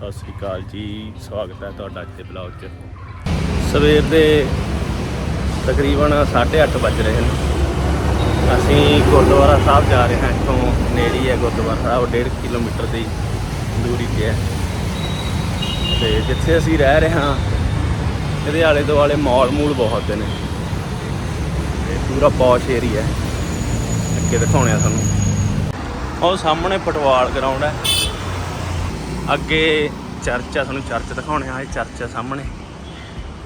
ਸਤਿ ਸ੍ਰੀ ਅਕਾਲ ਜੀ, ਸਵਾਗਤ ਹੈ ਤੁਹਾਡਾ ਅੱਜ ਦੇ ਬਲੌਗ 'ਚ। ਸਵੇਰ ਦੇ ਤਕਰੀਬਨ 8:30 ਵੱਜ ਰਹੇ ਨੇ। ਅਸੀਂ ਗੁਰਦੁਆਰਾ ਸਾਹਿਬ ਜਾ ਰਹੇ ਹਾਂ, ਇੱਥੋਂ ਨੇੜੇ ਹੈ ਗੁਰਦੁਆਰਾ ਸਾਹਿਬ 1.5 ਕਿਲੋਮੀਟਰ ਦੀ ਦੂਰੀ ਤੇ ਹੈ। ਤੇ ਜਿੱਥੇ ਅਸੀਂ ਰਹਿ ਰਹੇ ਹਾਂ, ਇਹਦੇ ਆਲੇ ਦੁਆਲੇ ਮਾਲ ਮੂਲ ਬਹੁਤ ਨੇ। ਤੇ ਪੂਰਾ ਪੌਸ਼ ਏਰੀਆ ਹੈ। ਅੱਗੇ ਦਿਖਾਉਣੇ ਆ ਤੁਹਾਨੂੰ। ਉਹ ਸਾਹਮਣੇ ਫੁੱਟਬਾਲ ਗਰਾਊਂਡ ਹੈ। ਅੱਗੇ ਚਰਚ ਆ, ਤੁਹਾਨੂੰ ਚਰਚ ਦਿਖਾਉਣੇ ਆ, ਇਹ ਚਰਚ ਆ ਸਾਹਮਣੇ।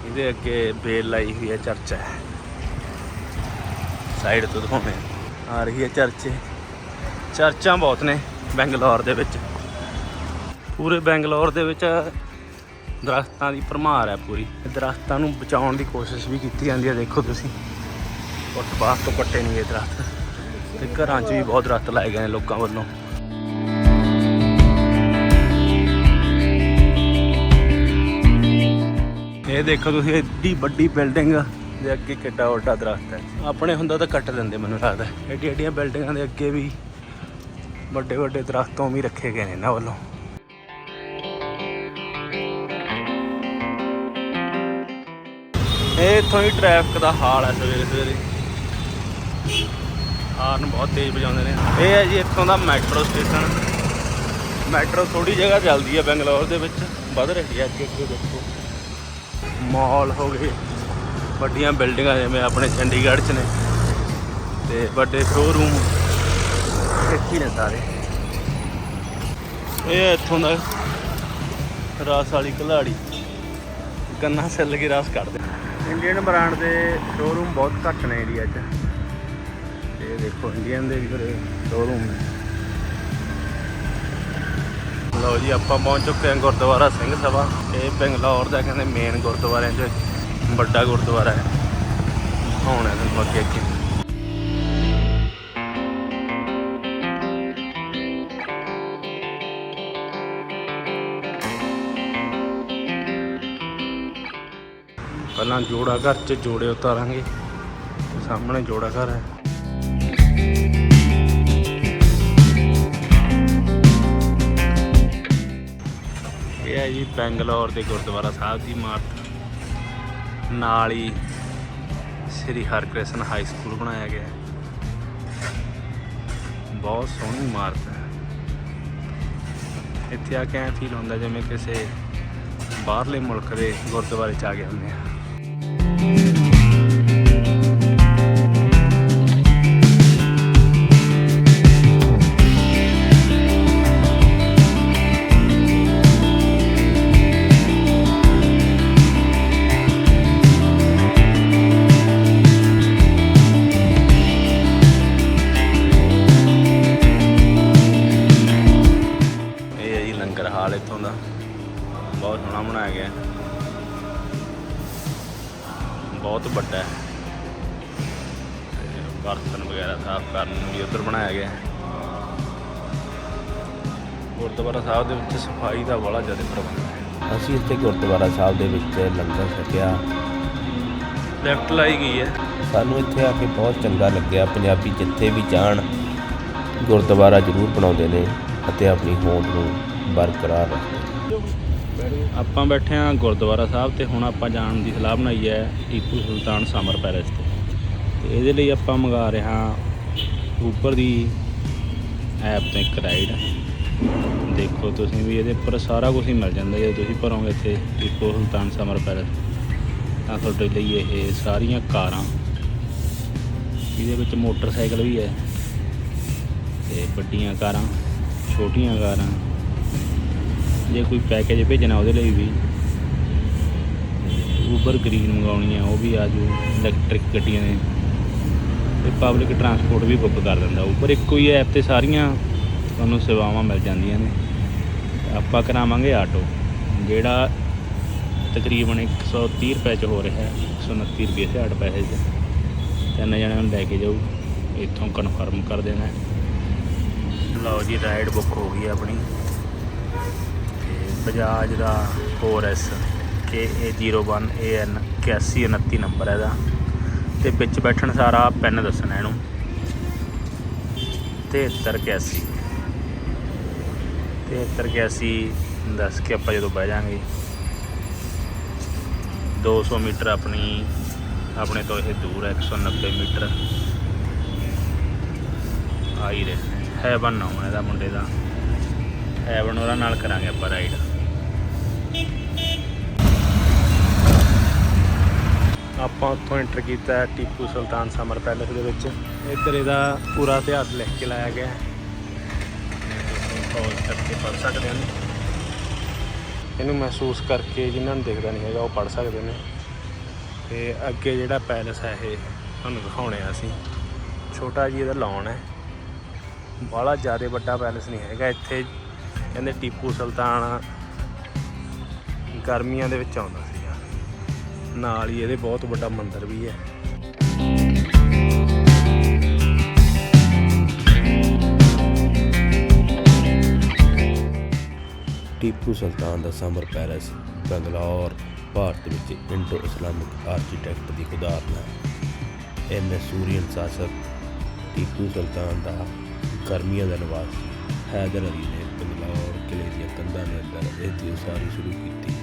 ਇਹਦੇ ਅੱਗੇ ਬੇਲ ਲਾਈ ਹੋਈ ਹੈ ਚਰਚ ਹੈ ਸਾਈਡ ਤੋਂ ਦਿਖਾਉਣੇ ਆ। ਰਹੀ ਹੈ ਚਰਚ। ਚਰਚਾਂ ਬਹੁਤ ਨੇ ਬੈਂਗਲੌਰ ਦੇ ਵਿੱਚ। ਪੂਰੇ ਬੈਂਗਲੌਰ ਦੇ ਵਿੱਚ ਦਰਖਤਾਂ ਦੀ ਭਰਮਾਰ ਹੈ ਪੂਰੀ। ਦਰਖਤਾਂ ਨੂੰ ਬਚਾਉਣ ਦੀ ਕੋਸ਼ਿਸ਼ ਵੀ ਕੀਤੀ ਜਾਂਦੀ ਹੈ ਦੇਖੋ ਤੁਸੀਂ। ਉੱਠ ਫੁੱਟਪਾਥ ਤੋਂ ਕੱਟੇ ਨਹੀਂ ਇਹ ਦਰਖਤ। ਤੇ ਘਰਾਂ 'ਚ ਵੀ ਬਹੁਤ ਦਰਖਤ ਲਾਏ ਗਏ ਨੇ ਲੋਕਾਂ ਵੱਲੋਂ। ਇਹ ਦੇਖੋ ਤੁਸੀਂ, ਏਡੀ ਵੱਡੀ ਬਿਲਡਿੰਗ ਦੇ ਅੱਗੇ ਕਿੱਡਾ ਵੱਡਾ ਦਰਖਤ ਹੈ ਆਪਣੇ ਹੁੰਦਾ ਤਾਂ ਕੱਟ ਦਿੰਦੇ, ਮੈਨੂੰ ਲੱਗਦਾ। ਏਡੀ ਏਡੀਆਂ ਬਿਲਡਿੰਗਾਂ ਦੇ ਅੱਗੇ ਵੀ ਵੱਡੇ ਵੱਡੇ ਦਰਖਤੋਂ ਵੀ ਰੱਖੇ ਗਏ ਨੇ ਇਹਨਾਂ ਵੱਲੋਂ। ਇਹ ਇੱਥੋਂ ਹੀ ਟ੍ਰੈਫਿਕ ਦਾ ਹਾਲ ਹੈ ਸਵੇਰੇ ਸਵੇਰੇ। ਹਾਰਨ ਬਹੁਤ ਤੇਜ਼ ਵਜਾਉਂਦੇ ਨੇ। ਇਹ ਹੈ ਜੀ ਇੱਥੋਂ ਦਾ ਮੈਟਰੋ ਸਟੇਸ਼ਨ। ਮੈਟਰੋ ਥੋੜੀ ਜਗ੍ਹਾ ਚੱਲਦੀ ਹੈ ਬੈਂਗਲੌਰ ਦੇ ਵਿੱਚ। ਵੱਧ ਰਹੀ ਹੈ ਅੱਗੇ ਅੱਗੇ ਦੇਖੋ। ਮਾਲ ਹੋ ਗਏ ਵੱਡੀਆਂ ਬਿਲਡਿੰਗਾਂ ਜਿਵੇਂ ਆਪਣੇ ਚੰਡੀਗੜ੍ਹ 'ਚ ਨੇ ਤੇ ਵੱਡੇ ਸ਼ੋਰੂਮ ਇੱਥੇ ਹੀ ਨੇ ਸਾਰੇ। ਇਹ ਇੱਥੋਂ ਦਾ ਰਾਸ ਵਾਲੀ ਕਲਾੜੀ ਗੰਨਾ ਸੈੱਲ ਕੇ ਰਾਸ ਕੱਢਦੇ। ਇੰਡੀਅਨ ਬ੍ਰਾਂਡ ਦੇ ਸ਼ੋਰੂਮ ਬਹੁਤ ਘੱਟ ਨੇ ਇੰਡੀਆ 'ਚ। ਇਹ ਦੇਖੋ ਇੰਡੀਅਨ ਦੇ ਵੀ ਫਿਰ ਸ਼ੋਰੂਮ ਨੇ। ਲਓ ਜੀ, ਆਪਾਂ ਪਹੁੰਚ ਚੁੱਕੇ ਹਾਂ ਗੁਰਦੁਆਰਾ ਸਿੰਘ ਸਭਾ। ਇਹ ਬੰਗਲੌਰ ਦਾ ਕਹਿੰਦੇ ਮੇਨ ਗੁਰਦੁਆਰਿਆਂ 'ਚ ਵੱਡਾ ਗੁਰਦੁਆਰਾ ਹੈ। ਹੁਣ ਇਹਨੂੰ ਅੱਗੇ ਅੱਗੇ। ਪਹਿਲਾਂ ਜੋੜਾ ਘਰ 'ਚ ਜੋੜੇ ਉਤਾਰਾਂਗੇ। ਸਾਹਮਣੇ ਜੋੜਾ ਘਰ ਹੈ। ਇਹ ਹੈ ਜੀ ਬੈਂਗਲੌਰ ਦੇ ਗੁਰਦੁਆਰਾ ਸਾਹਿਬ ਦੀ ਇਮਾਰਤ। ਨਾਲ ਹੀ ਸ੍ਰੀ ਹਰਕ੍ਰਿਸ਼ਨ ਹਾਈ ਸਕੂਲ ਬਣਾਇਆ ਗਿਆ ਹੈ। ਬਹੁਤ ਸੋਹਣੀ ਇਮਾਰਤ ਹੈ। ਇੱਥੇ ਆ ਕੇ ਐਂ ਫੀਲ ਹੁੰਦਾ ਜਿਵੇਂ ਕਿਸੇ ਬਾਹਰਲੇ ਮੁਲਕ ਦੇ ਗੁਰਦੁਆਰੇ ਚ ਆ ਗਏ ਹੁੰਦੇ ਆ। ਬਹੁਤ ਵੱਡਾ ਹੈ। ਬਰਤਨ ਵਗੈਰਾ ਸਾਫ਼ ਕਰਨ ਨੂੰ ਵੀ ਉੱਧਰ ਬਣਾਇਆ ਗਿਆ ਹੈ। ਗੁਰਦੁਆਰਾ ਸਾਹਿਬ ਦੇ ਵਿੱਚ ਸਫ਼ਾਈ ਦਾ ਬੜਾ ਜ਼ਿਆਦਾ ਪ੍ਰਬੰਧ ਹੈ। ਅਸੀਂ ਇੱਥੇ ਗੁਰਦੁਆਰਾ ਸਾਹਿਬ ਦੇ ਵਿੱਚ ਲੰਗਰ ਛਕਿਆ। ਲੈਫਟ ਲਾਈ ਗਈ ਹੈ। ਸਾਨੂੰ ਇੱਥੇ ਆ ਕੇ ਬਹੁਤ ਚੰਗਾ ਲੱਗਿਆ। ਪੰਜਾਬੀ ਜਿੱਥੇ ਵੀ ਜਾਣ ਗੁਰਦੁਆਰਾ ਜ਼ਰੂਰ ਬਣਾਉਂਦੇ ਨੇ ਅਤੇ ਆਪਣੀ ਹੋਂਦ ਨੂੰ ਬਰਕਰਾਰ ਰੱਖਦੇ ਨੇ। ਆਪਾਂ ਬੈਠੇ ਹਾਂ ਗੁਰਦੁਆਰਾ ਸਾਹਿਬ ਤੇ ਹੁਣ ਆਪਾਂ ਜਾਣ ਦੀ ਸਲਾਹ ਬਣਾਈ ਹੈ ਟੀਪੂ ਸੁਲਤਾਨ ਸਮਰ ਪੈਲੇਸ ਤੇ। ਤੇ ਇਹਦੇ ਲਈ ਆਪਾਂ ਮੰਗਾ ਰਹੇ ਹਾਂ ਉਬਰ ਦੀ ਐਪ ਤੋਂ ਇੱਕ ਰਾਈਡ ਦੇਖੋ ਤੁਸੀਂ ਵੀ ਇਹਦੇ ਉੱਪਰ ਸਾਰਾ ਕੁਝ ਹੀ ਮਿਲ ਜਾਂਦਾ ਜੇ ਤੁਸੀਂ ਭਰੋਗੇ ਇੱਥੇ ਟੀਪੂ ਸੁਲਤਾਨ ਸਮਰ ਪੈਲੇਸ। ਤਾਂ ਤੁਹਾਡੇ ਲਈ ਇਹ ਸਾਰੀਆਂ ਕਾਰਾਂ। ਇਹਦੇ ਵਿੱਚ ਮੋਟਰਸਾਈਕਲ ਵੀ ਹੈ। ਤੇ ਵੱਡੀਆਂ ਕਾਰਾਂ, ਛੋਟੀਆਂ ਕਾਰਾਂ। ਜੇ ਕੋਈ ਪੈਕੇਜ ਭੇਜਣਾ ਉਹਦੇ ਲਈ ਵੀ। ਉਬਰ ਗ੍ਰੀਨ ਮੰਗਾਉਣੀ ਆ, ਉਹ ਵੀ ਆ ਜੂ ਇਲੈਕਟ੍ਰਿਕ ਗੱਡੀਆਂ ਨੇ। ਤੇ ਪਬਲਿਕ ਟਰਾਂਸਪੋਰਟ ਵੀ ਬੁੱਕ ਕਰ ਦਿੰਦਾ ਉਬਰ ਇੱਕੋ ਹੀ ਐਪ ਤੇ ਸਾਰੀਆਂ ਤੁਹਾਨੂੰ ਸੇਵਾਵਾਂ ਮਿਲ ਜਾਂਦੀਆਂ ਨੇ। ਆਪਾਂ ਕਰਾਵਾਂਗੇ ਆਟੋ ਜਿਹੜਾ ਤਕਰੀਬਨ 130 ਰੁਪਏ ਚ ਹੋ ਰਿਹਾ ਹੈ 129 ਰੁਪਏ 60 ਪੈਸੇ ਚ। ਤਿੰਨ ਜਣਿਆਂ ਨੂੰ ਲੈ ਕੇ ਜਾਊ, ਇੱਥੋਂ ਕਨਫਰਮ ਕਰ ਦੇਣਾ। ਲਓ ਜੀ ਰਾਈਡ ਬੁੱਕ ਹੋ ਗਈ ਆਪਣੀ। ਬਜਾਜ ਦਾ 4S KA01AN 8129 ਨੰਬਰ ਹੈ ਇਹਦਾ। ਤੇ ਵਿੱਚ ਬੈਠਣ ਸਾਰਾ ਪੈਨ ਦੱਸਣਾ ਇਹਨੂੰ। 7381 7381 ਦੱਸ ਕੇ ਆਪਾਂ ਜਦੋਂ ਬਹਿ ਜਾਾਂਗੇ। 200 ਮੀਟਰ ਆਪਣੀ, ਆਪਣੇ ਤੋਂ ਇਹ ਦੂਰ ਹੈ 190 ਮੀਟਰ। ਆਈ ਰਹੇ ਰਿਹਾ ਹੈਵਨ ਨਾਮ ਇਹਦਾ ਮੁੰਡੇ ਦਾ। ਹੈਵਨ ਉਹਦਾ ਨਾਲ ਕਰਾਂਗੇ ਆਪਾਂ ਰਾਈਡ ਆਪਾਂ ਉੱਥੋਂ ਐਂਟਰ ਕੀਤਾ ਹੈ ਟੀਪੂ ਸੁਲਤਾਨ ਸਮਰ ਪੈਲੇਸ ਦੇ ਵਿੱਚ। ਇੱਧਰ ਇਹਦਾ ਪੂਰਾ ਇਤਿਹਾਸ ਲਿਖ ਕੇ ਲਾਇਆ ਗਿਆ। ਹੈ ਪੌਜ਼ ਕਰਕੇ ਪੜ੍ਹ ਸਕਦੇ ਨੇ ਇਹਨੂੰ ਮਹਿਸੂਸ ਕਰਕੇ ਜਿਨ੍ਹਾਂ ਨੂੰ ਦਿਖਦਾ ਨਹੀਂ ਹੈਗਾ, ਉਹ ਪੜ੍ਹ ਸਕਦੇ ਨੇ। ਤੇ ਅੱਗੇ ਜਿਹੜਾ ਪੈਲੇਸ ਹੈ ਇਹ, ਤੁਹਾਨੂੰ ਦਿਖਾਉਣੇ ਆ ਅਸੀਂ। ਛੋਟਾ ਜੀ ਇਹਦਾ ਲੌਨ ਹੈ। ਬਾਹਲਾ ਜ਼ਿਆਦਾ ਵੱਡਾ ਪੈਲੇਸ ਨਹੀਂ ਹੈਗਾ। ਇੱਥੇ ਕਹਿੰਦੇ ਟੀਪੂ ਸੁਲਤਾਨ ਗਰਮੀਆਂ ਦੇ ਵਿੱਚ ਆਉਂਦਾ ਸੀਗਾ ਨਾਲ ਹੀ ਇਹਦੇ ਬਹੁਤ ਵੱਡਾ ਮੰਦਿਰ ਵੀ ਹੈ। ਟੀਪੂ ਸੁਲਤਾਨ ਦਾ ਸਮਰ ਪੈਲੇਸ, ਬੰਗਲੌਰ, ਭਾਰਤ ਵਿੱਚ ਇੰਡੋ ਇਸਲਾਮਿਕ ਆਰਕੀਟੈਕਟ ਦੀ ਉਦਾਹਰਨ ਹੈ ਇਹ ਮੈਸੂਰੀਅਨ ਸ਼ਾਸਕ ਟੀਪੂ ਸੁਲਤਾਨ ਦਾ ਗਰਮੀਆਂ ਦਾ ਨਿਵਾਸ ਹੈਦਰ ਅਲੀ ਨੇ ਬੰਗਲੌਰ ਕਿਲੇ ਦੀਆਂ ਕੰਧਾਂ ਦੇ ਅੰਦਰ ਇਸ ਦੀ ਉਸਾਰੀ ਸ਼ੁਰੂ ਕੀਤੀ।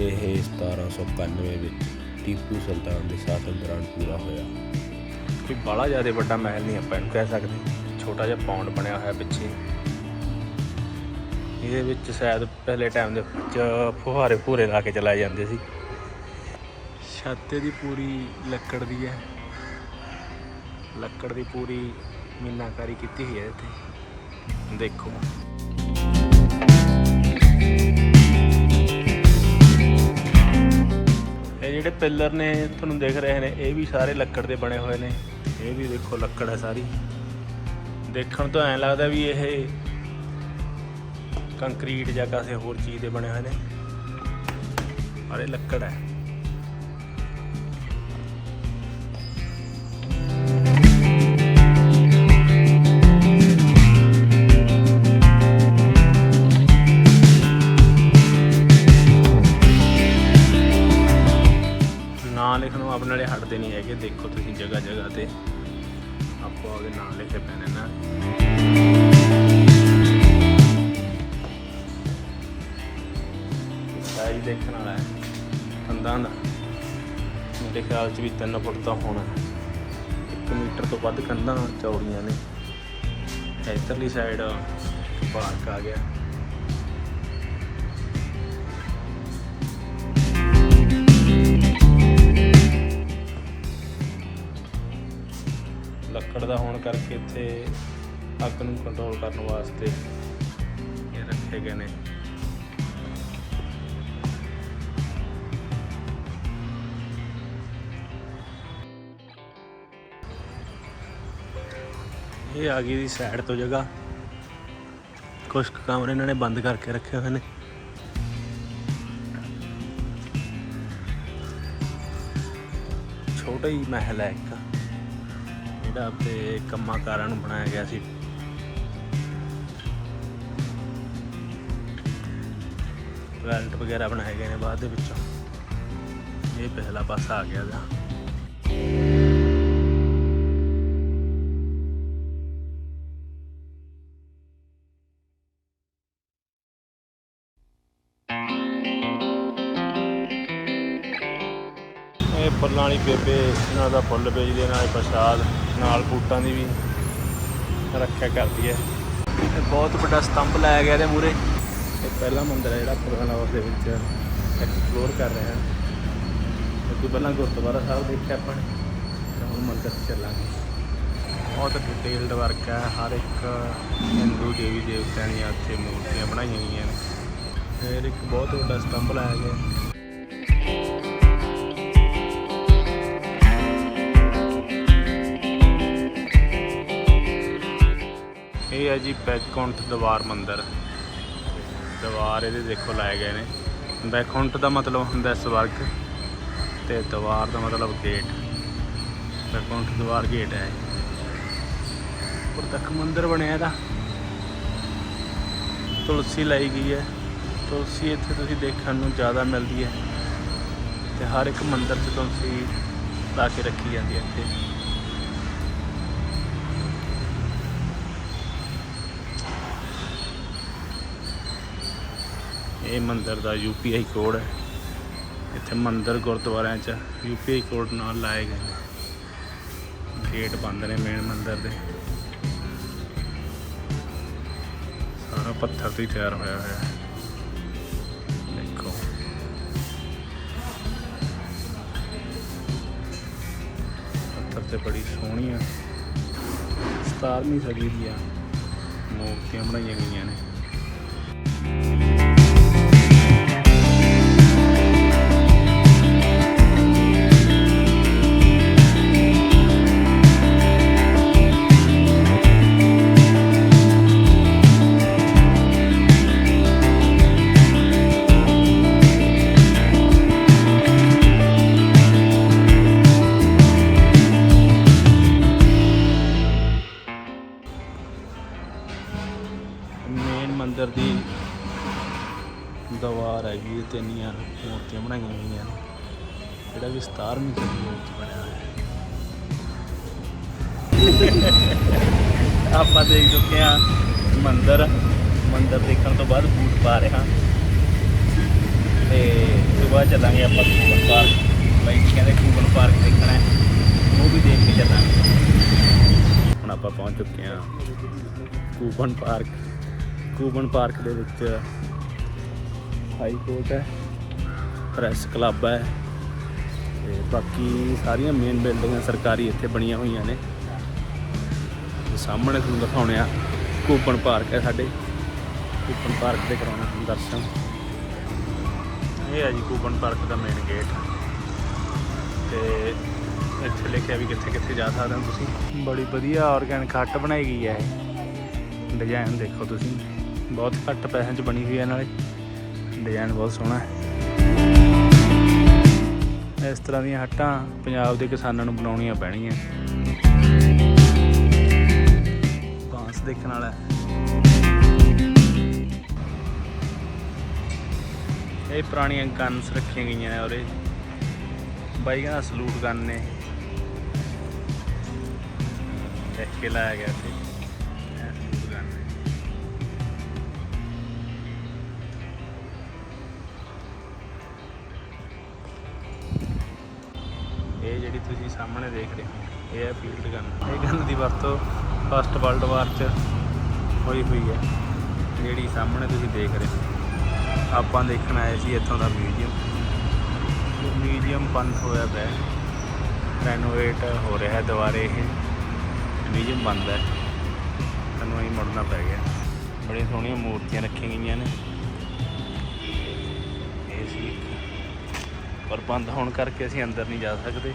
ਇਹ 1791 ਵਿੱਚ ਟੀਪੂ ਸੁਲਤਾਨ ਦੇ ਸ਼ਾਸਨ ਦੌਰਾਨ ਪੂਰਾ ਹੋਇਆ। ਕੋਈ ਬਾਹਲਾ ਜ਼ਿਆਦਾ ਵੱਡਾ ਮਹਿਲ ਨਹੀਂ ਆਪਾਂ ਇਹਨੂੰ ਕਹਿ ਸਕਦੇ। ਛੋਟਾ ਜਿਹਾ ਪੌਂਡ ਬਣਿਆ ਹੋਇਆ ਪਿੱਛੇ। ਇਹਦੇ ਵਿੱਚ ਸ਼ਾਇਦ ਪਹਿਲੇ ਟਾਈਮ ਦੇ ਵਿੱਚ ਫੁਹਾਰੇ ਫੂਰੇ ਲਾ ਕੇ ਚਲਾਏ ਜਾਂਦੇ ਸੀ। ਛੱਤ ਦੀ ਪੂਰੀ ਲੱਕੜ ਦੀ ਹੈ। ਲੱਕੜ ਦੀ ਪੂਰੀ ਮੀਨਾਕਾਰੀ ਕੀਤੀ ਹੋਈ ਹੈ ਇੱਥੇ। ਦੇਖੋ। ਜਿਹੜੇ ਪਿੱਲਰ ਨੇ ਤੁਹਾਨੂੰ ਦਿਖ ਰਹੇ ਨੇ, ਇਹ ਵੀ ਸਾਰੇ ਲੱਕੜ ਦੇ ਬਣੇ ਹੋਏ ਨੇ। ਇਹ ਵੀ ਦੇਖੋ ਲੱਕੜ ਹੈ ਸਾਰੀ। ਦੇਖਣ ਤੋਂ ਐਂ ਲੱਗਦਾ ਵੀ ਇਹ ਕੰਕਰੀਟ ਜਾਂ ਕਿਸੇ ਹੋਰ ਚੀਜ਼ ਦੇ ਬਣੇ ਹੋਏ ਨੇ। ਪਰ ਇਹ ਲੱਕੜ ਹੈ। ਸਾਈਜ਼ ਦੇਖਣ ਵਾਲਾ ਹੈ। ਕੰਧਾਂ ਦਾ ਮੇਰੇ ਖਿਆਲ 'ਚ ਵੀ 3 ਫੁੱਟ ਤਾਂ ਹੋਣਾ 1 ਮੀਟਰ ਤੋਂ ਵੱਧ ਕੰਧਾਂ ਚੌੜੀਆਂ ਨੇ। ਇੱਧਰਲੀ ਸਾਈਡ ਪਾਰਕ ਆ ਗਿਆ। ਲੱਕੜ ਦਾ ਹੋਣ ਕਰਕੇ ਇੱਥੇ ਅੱਗ ਨੂੰ ਕੰਟਰੋਲ ਕਰਨ ਵਾਸਤੇ ਇਹ ਰੱਖੇ ਗਏ ਨੇ। ਇਹ ਆ ਗਈ ਦੀ ਸਾਈਡ ਤੋਂ ਜਗ੍ਹਾ। ਕੁਝ ਕਮਰੇ ਇਹਨਾਂ ਨੇ ਬੰਦ ਕਰਕੇ ਰੱਖੇ ਹੋਏ ਨੇ। ਛੋਟਾ ਹੀ ਮਹਿਲ ਹੈ ਇੱਕ। ਜਿਹੜਾ ਆਪਣੇ ਕੰਮਾਂ ਕਾਰਾਂ ਨੂੰ ਬਣਾਇਆ ਗਿਆ ਸੀ। ਟਾਇਲਟ ਵਗੈਰਾ ਬਣਾਏ ਗਏ ਨੇ ਬਾਅਦ ਦੇ ਵਿੱਚੋਂ। ਇਹ ਪਹਿਲਾ ਪਾਸਾ ਆ ਗਿਆ ਦਾ ਇਹ ਫੁੱਲਾਂ ਵਾਲੀ ਬੇਬੇ ਇਹਨਾਂ ਦਾ ਫੁੱਲ ਵੇਚਦੇ ਨਾਲੇ ਪ੍ਰਸ਼ਾਦ ਨਾਲ ਬੂਟਾਂ ਦੀ ਵੀ ਰੱਖਿਆ ਕਰਦੀ ਹੈ। ਇਹ ਬਹੁਤ ਵੱਡਾ ਸਤੰਭ ਲਾਇਆ ਗਿਆ ਇਹਦੇ ਮੂਰੇ ਇਹ ਪਹਿਲਾ ਮੰਦਿਰ ਹੈ ਜਿਹੜਾ ਪੁਰਾਣਾ ਦੇ ਵਿੱਚ ਐਕਸਪਲੋਰ ਕਰ ਰਹੇ ਹਾਂ। ਇਸ ਤੋਂ ਪਹਿਲਾਂ ਗੁਰਦੁਆਰਾ ਸਾਹਿਬ ਦੇਖਿਆ ਆਪਾਂ ਨੇ ਤੇ ਹੁਣ ਮੰਦਿਰ ਚੱਲਾਂਗੇ। ਬਹੁਤ ਡਿਟੇਲਡ ਵਰਕ ਹੈ ਹਰ ਇੱਕ ਹਿੰਦੂ ਦੇਵੀ ਦੇਵਤਿਆਂ ਦੀਆਂ ਇੱਥੇ ਮੂਰਤੀਆਂ ਬਣਾਈਆਂ ਗਈਆਂ ਨੇ। ਫਿਰ ਇੱਕ ਬਹੁਤ ਵੱਡਾ ਸਤੰਭ ਲਾਇਆ ਗਿਆ। ਇਹ ਹੈ ਜੀ ਬੈਕਕਾਉਂਟ ਦਵਾਰ ਮੰਦਿਰ। ਦੀਵਾਰ ਇਹਦੇ ਦੇਖੋ ਲਾਏ ਗਏ ਨੇ। ਬੈਕਕਾਉਂਟ ਦਾ ਮਤਲਬ ਹੁੰਦਾ ਸਵਰਗ ਤੇ ਦੀਵਾਰ ਦਾ ਮਤਲਬ ਗੇਟ। ਬੈਕਕਾਉਂਟ ਦੀਵਾਰ ਗੇਟ ਹੈ। ਉੱਪਰ ਤੱਕ ਮੰਦਿਰ ਬਣਿਆ ਇਹਦਾ। ਤੁਲਸੀ ਲਾਈ ਗਈ ਹੈ। ਤੁਲਸੀ ਇੱਥੇ ਤੁਸੀਂ ਦੇਖਣ ਨੂੰ ਜ਼ਿਆਦਾ ਮਿਲਦੀ ਹੈ। ਤੇ ਹਰ ਇੱਕ ਮੰਦਿਰ 'ਚ ਤੁਲਸੀ ਲਾ ਕੇ ਰੱਖੀ ਜਾਂਦੀ ਹੈ ਇੱਥੇ। ਇਹ ਮੰਦਰ ਦਾ ਯੂਪੀਆਈ ਕੋਡ ਹੈ। ਇੱਥੇ ਮੰਦਰ ਗੁਰਦੁਆਰਿਆਂ 'ਚ ਯੂਪੀਆਈ ਕੋਡ ਨਾਲ ਲਾਏ ਗਏ ਨੇ। ਗੇਟ ਬੰਦ ਨੇ ਮੇਨ ਮੰਦਰ ਦੇ। ਸਾਰਾ ਪੱਥਰ ਤੋਂ ਹੀ ਤਿਆਰ ਹੋਇਆ ਹੋਇਆ ਹੈ। ਦੇਖੋ। ਪੱਥਰ ਤੇ ਬੜੀ ਸੋਹਣੀ ਆ। 17ਵੀਂ ਸਦੀ ਦੀਆਂ ਮੂਰਤੀਆਂ ਬਣਾਈਆਂ ਗਈਆਂ ਨੇ। ਦੀਵਾਰ ਤੇ ਇੰਨੀਆਂ ਮੂਰਤੀਆਂ ਬਣਾਈਆਂ ਹੋਈਆਂ। ਨੇ ਜਿਹੜਾ ਵੀ 17ਵੀਂ ਸਦੀ ਦੇ ਵਿੱਚ ਬਣਿਆ ਹੋਇਆ ਆਪਾਂ ਦੇਖ ਚੁੱਕੇ ਹਾਂ ਮੰਦਿਰ। ਮੰਦਿਰ ਦੇਖਣ ਤੋਂ ਬਾਅਦ ਬੂਟ ਪਾ ਰਹੇ ਹਾਂ। ਤੇ ਉਸ ਤੋਂ ਬਾਅਦ ਚੱਲਾਂਗੇ ਆਪਾਂ ਕੂਬਨ ਪਾਰਕ। ਬਾਈ ਕਹਿੰਦੇ ਕੂਬਨ ਪਾਰਕ ਦੇਖਣਾ ਹੈ। ਉਹ ਵੀ ਦੇਖ ਕੇ ਚੱਲਾਂਗੇ। ਹੁਣ ਆਪਾਂ ਪਹੁੰਚ ਚੁੱਕੇ ਹਾਂ ਕੂਬਨ ਪਾਰਕ। ਕੂਬਨ ਪਾਰਕ ਦੇ ਵਿੱਚ ਹਾਈ ਕੋਰਟ ਹੈ ਪ੍ਰੈਸ ਕਲੱਬ ਹੈ ਤੇ ਬਾਕੀ ਸਾਰੀਆਂ ਮੇਨ ਬਿਲਡਿੰਗਾਂ ਸਰਕਾਰੀ ਇੱਥੇ ਬਣੀਆਂ ਹੋਈਆਂ ਨੇ। ਸਾਹਮਣੇ ਤੁਹਾਨੂੰ ਦਿਖਾਉਣੇ ਆ ਕੂਬਨ ਪਾਰਕ ਹੈ ਸਾਡੇ। ਕੂਬਨ ਪਾਰਕ ਦੇ ਕਰਾਉਣਾ ਤੁਹਾਨੂੰ ਦਰਸ਼ਨ। ਇਹ ਹੈ ਜੀ ਕੂਬਨ ਪਾਰਕ ਦਾ ਮੇਨ ਗੇਟ ਤੇ ਇੱਥੇ ਲਿਖਿਆ ਵੀ ਕਿੱਥੇ ਕਿੱਥੇ ਜਾ ਸਕਦੇ ਹੋ ਤੁਸੀਂ। ਬੜੀ ਵਧੀਆ ਆਰਗੈਨਿਕ ਹੱਟ ਬਣਾਈ ਗਈ ਹੈ ਇਹ। ਡਿਜ਼ਾਈਨ ਦੇਖੋ ਤੁਸੀਂ। ਬਹੁਤ ਘੱਟ ਪੈਸਿਆਂ 'ਚ ਬਣੀ ਹੋਈ ਹੈ ਨਾਲੇ। ਡਿਜ਼ਾਈਨ ਬਹੁਤ ਸੋਹਣਾ ਹੈ। ਇਸ ਤਰ੍ਹਾਂ ਦੀਆਂ ਹੱਟਾਂ ਪੰਜਾਬ ਦੇ ਕਿਸਾਨਾਂ ਨੂੰ ਬਣਾਉਣੀਆਂ ਪੈਣੀਆਂ ਬਾਂਸ ਦੇਖਣ ਵਾਲਾ ਇਹ ਪੁਰਾਣੀਆਂ ਗਨਸ ਰੱਖੀਆਂ ਗਈਆਂ ਨੇ ਔਰੇ ਬਾਈ ਕਹਿੰਦਾ ਸਲੂਟ ਗਨ ਨੇ। ਦੇਖ ਕੇ ਲਾਇਆ ਗਿਆ ਸੀ ਇਹ ਜਿਹੜੀ ਤੁਸੀਂ ਸਾਹਮਣੇ ਦੇਖ ਰਹੇ ਹੋ, ਇਹ ਹੈ ਫੀਲਡ ਗਨ ਇਹ ਗਨ ਦੀ ਵਰਤੋਂ ਫਸਟ ਵਰਲਡ ਵਾਰ 'ਚ ਹੋਈ ਹੋਈ ਹੈ। ਜਿਹੜੀ ਸਾਹਮਣੇ ਤੁਸੀਂ ਦੇਖ ਰਹੇ ਹੋ। ਆਪਾਂ ਦੇਖਣ ਆਏ ਸੀ ਇੱਥੋਂ ਦਾ ਮਿਊਜ਼ੀਅਮ ਮਿਊਜ਼ੀਅਮ ਬੰਦ ਹੋਇਆ ਪਿਆ ਰੈਨੋਵੇਟ ਹੋ ਰਿਹਾ ਹੈ ਦੁਬਾਰੇ ਇਹ। ਮਿਊਜ਼ੀਅਮ ਬੰਦ ਹੈ। ਸਾਨੂੰ ਹੀ ਮੁੜਨਾ ਪੈ ਗਿਆ। ਬੜੀਆਂ ਸੋਹਣੀਆਂ ਮੂਰਤੀਆਂ ਰੱਖੀਆਂ ਗਈਆਂ ਨੇ। ਇਹ ਸੀ ਪਰ ਬੰਦ ਹੋਣ ਕਰਕੇ ਅਸੀਂ ਅੰਦਰ ਨਹੀਂ ਜਾ ਸਕਦੇ।